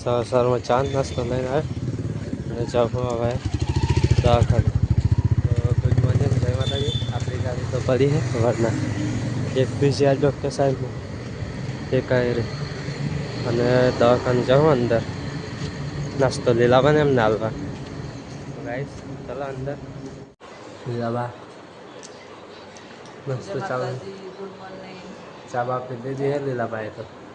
સવાર સવારમાં ચા નાસ્તો લઈને આવ્યો અને જાઉં હવે દવાખાને તો ગુડ મોર્નિંગ જય માતાજી આપણી ગાડી તો પડી છે સવારના એક પીસીઆર ડૉક્ટર સાહેબનું એક રે અને દવાખાને જાઉં અંદર નાસ્તો લીલાબાને એમને હાલવા ગાઈસ ચલો અંદર લીલાબા નાસ્તો ચાલો ગુડ મોર્નિંગ ચા બા પી દીધી હે લીલાબાએ તો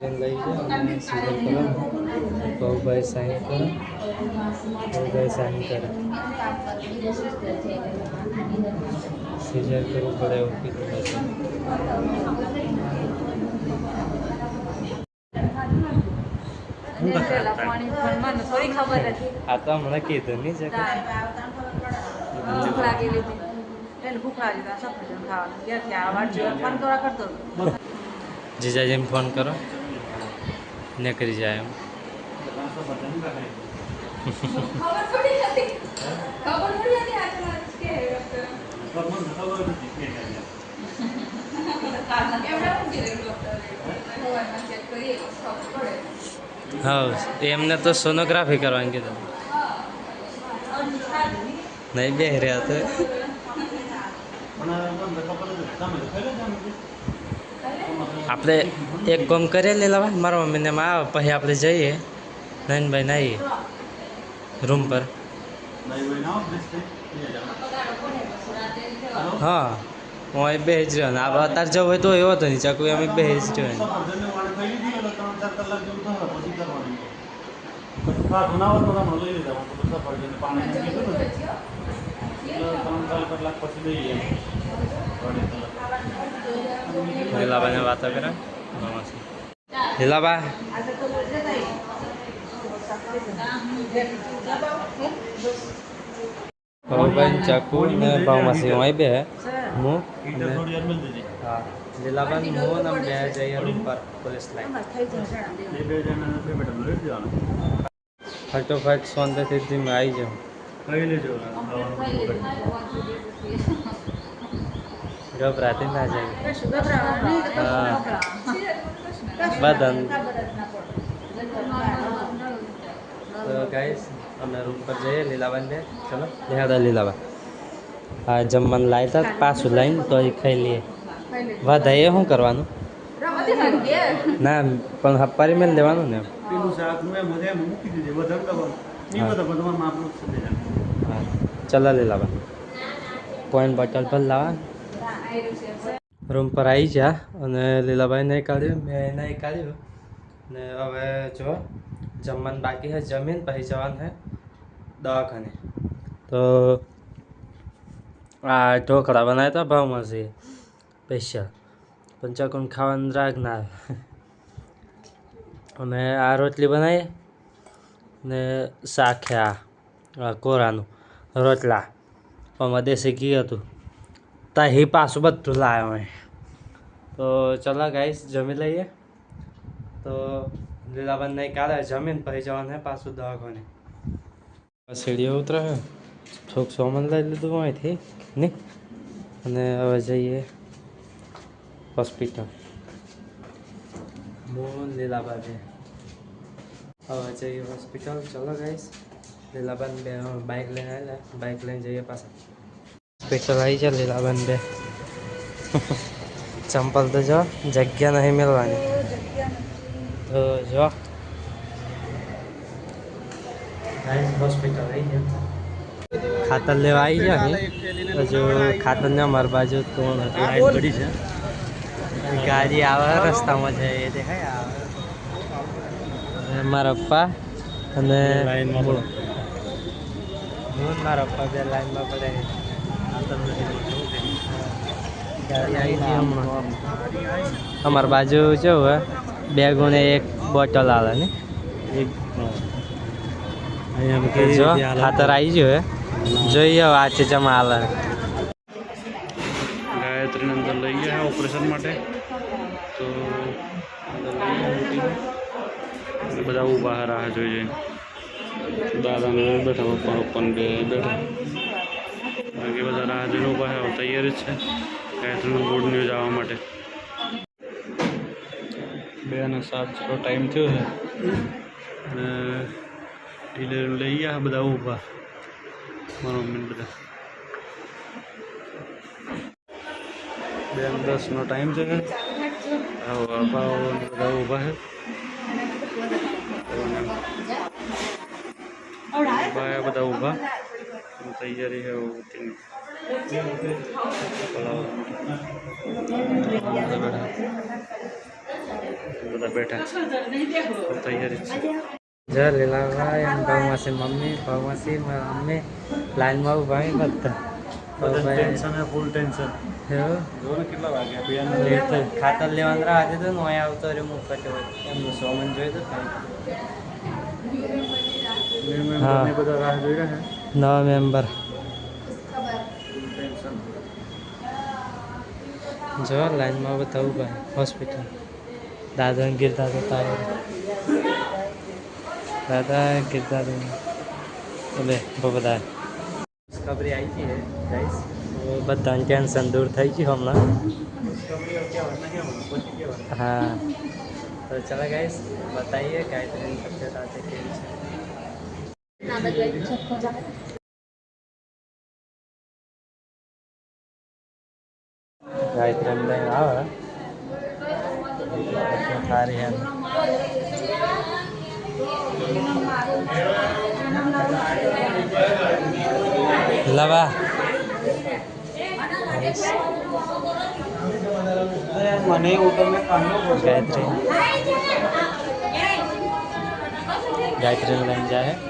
લઈ અને સિઝન કરો બહુભાઈ સાઈન કરો. ભાઈ સાઈન કરે. સિઝન કરવું પડે એવું કીધું આ તો હમણાં કીધું નહીં છે. ભૂખ લાગી જીજાજીને ફોન કરો. નીકળી જાય એમ ખબર થોડી હતી ખબર થોડી હતી આજકાલ કે એમણે શું કીધું ડોક્ટરે મોબાઈલમાં ચેક કરીએ તો ખબર પડે હા એમને તો સોનોગ્રાફી કરવાની કીધું નહીં બે રહ્યા તો આપણે એક કામ કરીએ લેલા મારા મમ્મીને એમાં આવે પછી આપણે જઈએ નયનભાઈ નાહીએ રૂમ પર હા હું અહીં બે જ રહ્યો ને આપણે અત્યારે જવું હોય તો એવો તો નહીં ચકુ અમે બે જ રહ્યો ને લીલાબાને વાતો કરે લીલાબા ભાવભાઈ ચકુ ને ભાવમાસી હું અહીં બે હું અને હા લીલાબાન હું ને અમે બે જઈએ રૂમ પર પોલીસ લાઈન એમાં થઈ જશે ફટોફટ સોંદરથી ધીમે આવી જાઉં ગભરાતી ના જાય બદન તો ગાઈસ અમે રૂમ પર જઈએ લીલાબાન બે ચલો લેહાડા લીલાબા આ જમવાનું લાવ્યા હતા પાછું લાવીને તો એ ખાઈ લઈએ વધારે શું કરવાનું ના પણ હપ્પારી મેલ દેવાનું ને એમ પેલું શાક નું એમ એમ મૂકી દીધી વધારે કરવાનું નહીં હા. બધા બધું માપનું જ છે હા ચલો લીલાબા પોઈન્ટ બોટલ પર લાવવા રૂમ પર આવી જા અને લીલાભાઈ નહીં કાઢ્યું, મેં નહીં કાઢ્યું. ને હવે જો, જમવાનું બાકી છે, જમીન, પછી જવાનું છે દવાખાને. તો આ ઢોકળા બનાવ્યા હતા ભાવમાંથી સ્પેશિયલ પંચાકુંડ ખાવાનું રાગ ના. અને આ રોટલી બનાવી ને શાક આ કોરાનું રોટલા. આમાં દેશી ઘી હતું. તા હી પાછું બધું લાવ્યો મેં તો ચલો ગાઈસ જમી લઈએ તો લીલાબંધ નહીં કાઢે જમીન પછી જવાનું હે પાછું દવાખાને સીડીઓ ઉતરે છે થોક સોમન લઈ લીધું અહીંથી નહીં અને હવે જઈએ હોસ્પિટલ હું લીલાબા છે હવે જઈએ હોસ્પિટલ ચલો ગાઈસ લીલાબેન બે બાઇક લઈને આવેલા બાઇક લઈને જઈએ પાછા હોસ્પિટલ આવી છે લીલાબેન બે ચંપલ તો જો જગ્યા નહીં મેળવાની તો જો હોસ્પિટલ આવી ગયા ખાતર લેવા આવી ગયા ને હજુ ખાતર ને અમારી બાજુ તો લાઈન પડી છે ગાડી આવે રસ્તામાં છે એ દેખાય આવે મારા પપ્પા અને. મારા પપ્પા બે લાઈનમાં પડે ગાડી આવી ગઈ હમણાં અમારી બાજુ કેવું હે બે ગુણે એક બોટલ આવે ને. જો ખાતર આવી ગયું હે. જોઈએ આ જમા હાલ ગાયત્રીને અંદર લઈ ગયા ઓપરેશન માટે. તો બધા ઊભા રાહ જોઈ જઈને. દાદાને બેઠા પપ્પા પપ્પાને બેઠા. બાકી બધા રાહ જોઈને ઊભા છે તૈયારી જ છે. ગાયત્રીનું ગુડ ન્યૂઝ આવવા માટે. બે અને સાત જેટલો ટાઈમ થયો છે. અને ડીલર લઈ ગયા બધા ઊભા. મારો મમ્મી બધા. બે અને દસનો ટાઈમ છે. બધા ઊભા છે. બધા ઊભા. અને તૈયારી છે ઊભીની. બોલાવો. બધા બેઠા બધા તૈયારી જ છે જો લીલાભાઈ અને ભાવમાસી મમ્મી ભાવમાસી મારા મમ્મી લાઈનમાં ઉભા છે બધા ભાવભાઈ ટેન્શન છે ફૂલ ટેન્શન એવું? જો ને કેટલા વાગ્યા બે એ તો ખાતર લેવાનું રાહ જોતો ને અહીં આવતો રહ્યો હું કચો એમનું સોમન જોઈ તો હા. બધા રાહ જોઈ રહ્યા નવા મેમ્બર ટેન્શન જો લાઈનમાં બધા ઉભા હોસ્પિટલ દાદા ને ગીર દાદા તારે દાદા ગીર દાદા બોલે બધા ખબરી આવી છે ગાઈસ બધાને ટેન્શન દૂર થઈ ગયું હમણાં હા તો ચાલો ગાઈસ બતાવીએ ગાયત્રીની તબિયત આજે કેવી છે गायत्री खा रही है लवा मने में गायत्री गायत्री लाइन जाए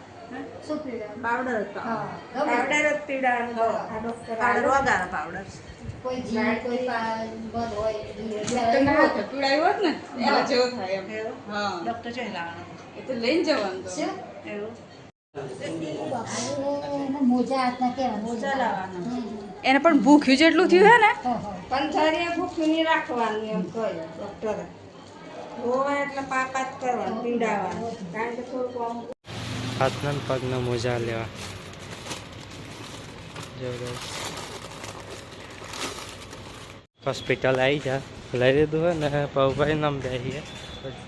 પાવડર હતો. પાવડર જ પીવડાવવાનો પાવડર વગાડો પાવડર તમને હોત ને, પીવડાવ્યું હોત ને એના જેવો થાય એમ. હા. ડૉક્ટર જોઈ લાવવાનો? એ તો લઈને જવાનું એવું? મોજા હાથના કેવા મોજા? લાવવાના. એને પણ ભૂખ્યું જેટલું થયું હે ને પંથરીએ ભૂખ્યું નહીં રાખવાનું એમ કહ્યું ડોક્ટરે હોવે એટલે પાપાત કરવાનું પીડાવાનું. કારણ કે થોડુંક હાથના પગના મોજા લેવા. હોસ્પિટલ આવી જા. લઈ લીધું હોય ને પૌભાઈ નામ જઈએ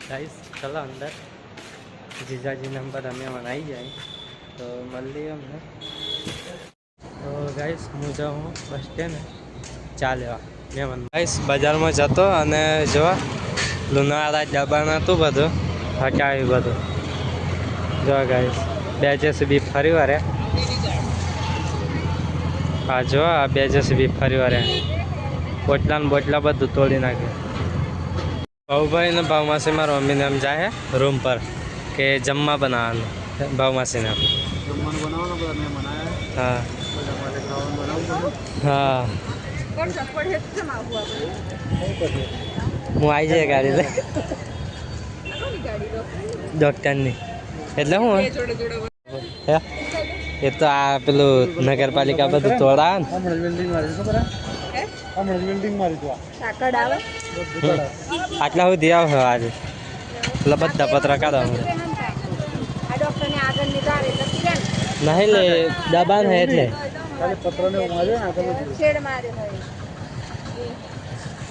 ગાઈસ ચલો અંદર. જીજાજી નંબર અમે આવી જાય. તો મળીએ અમને. તો ગાઈશ હું જાઉં બસ સ્ટેન્ડ. ચા લેવા. મેં ગાઈશ બજારમાં જતો અને જોવા લુણાવાડા જવાનું હતું બધું. હટાવ્યું બધું? જો ગાઈસ બે સુધી ફરી વારે હા જો આ બે સુધી ફરી વારે બોટલા ને બોટલા બધું તોડી નાખે. ભાઉભાઈ ને ભાવમાસી મારા મમ્મીને એમ જાય રૂમ પર કે જમવા બનાવવાનું. ભાવમાસીને હા. હા. હું આવી જાય ગાડી ડૉક્ટરની એટલે હું બે જોડે જોડે હે? એ તો આ પેલું નગરપાલિકા બધું તોડા. આટલા સુધી આવ આજે. એટલે બધા પત્રકાર એટલે નહીં લે દબાણ હે એટલે. માર્યો ને હોય.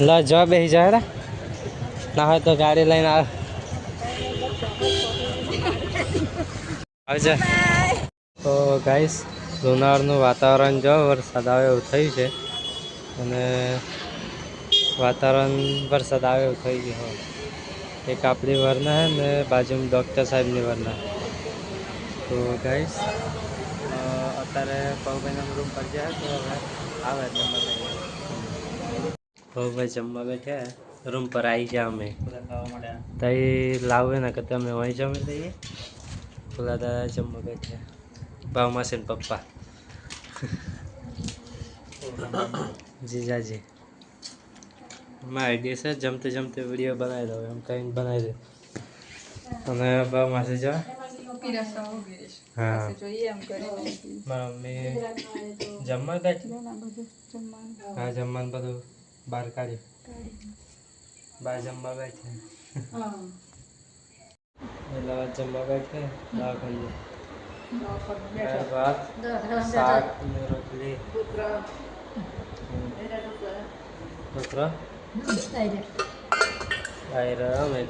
લ જો બેસી જાય ના હોય તો ગાડી લઈને આવ. આવજે તો ગાઈસ લુણાવારનું વાતાવરણ જો વરસાદ આવે એવું થયું છે. અને વાતાવરણ વરસાદ આવે એવું થઈ ગયું હોય. એક આપણી વરના હે ને બાજુમાં ડૉક્ટર સાહેબની વરના. તો ગાઈસ અત્યારે પવભાઈના રૂમ પર જાય તો હવે આવે જમવા લઈએ પવભાઈ જમવા બેઠા રૂમ પર આવી ગયા અમે. તઈ લાવે ને કે તમે વहीं જમી લઈએ. પેલા દાદા જમવા બેઠા. ભાવ માસી ને પપ્પા. જીજાજી. મારા આઈડિયા છે જમતે જમતે વીડિયો બનાવી દઉં એમ કહીને બનાવી દે. અને ભાવ માસી જા. હા. મારા મમ્મી જમવા જમવાનું. હા જમવાનું બધું બહાર કાઢ્યું. બહાર જમવા બેઠે એટલે વાત જમવા બેઠે દાળ ખાઈએ નોકરનું દાળ બેઠો. ભાત શાક ને રોટલી પુત્ર. એના પુત્ર. છોકરો આયર અમે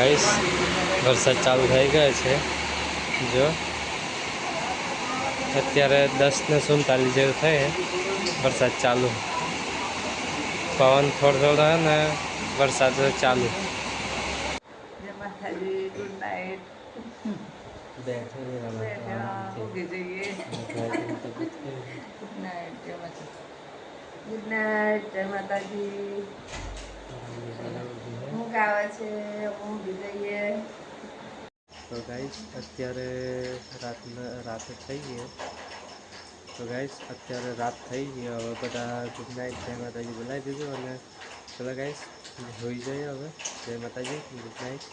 ગાઈસ વરસાદ ચાલુ થઈ ગયો છે. જો અત્યારે દસ ને સુડતાલીસ જેવું થઈ વરસાદ ચાલુ. પવન થોડો થોડો હે ને વરસાદ ચાલુ. Good night. જય માતાજી. તો ગાઈસ અત્યારે રાતના રાત થઈ ગઈ તો ગાઈસ અત્યારે રાત થઈ ગઈ હવે બધા ગુડ નાઇટ જય માતાજી બોલાવી દીધું અને ચલો ગાઈસ જોઈ જઈએ હવે. જય માતાજી ગુડ નાઇટ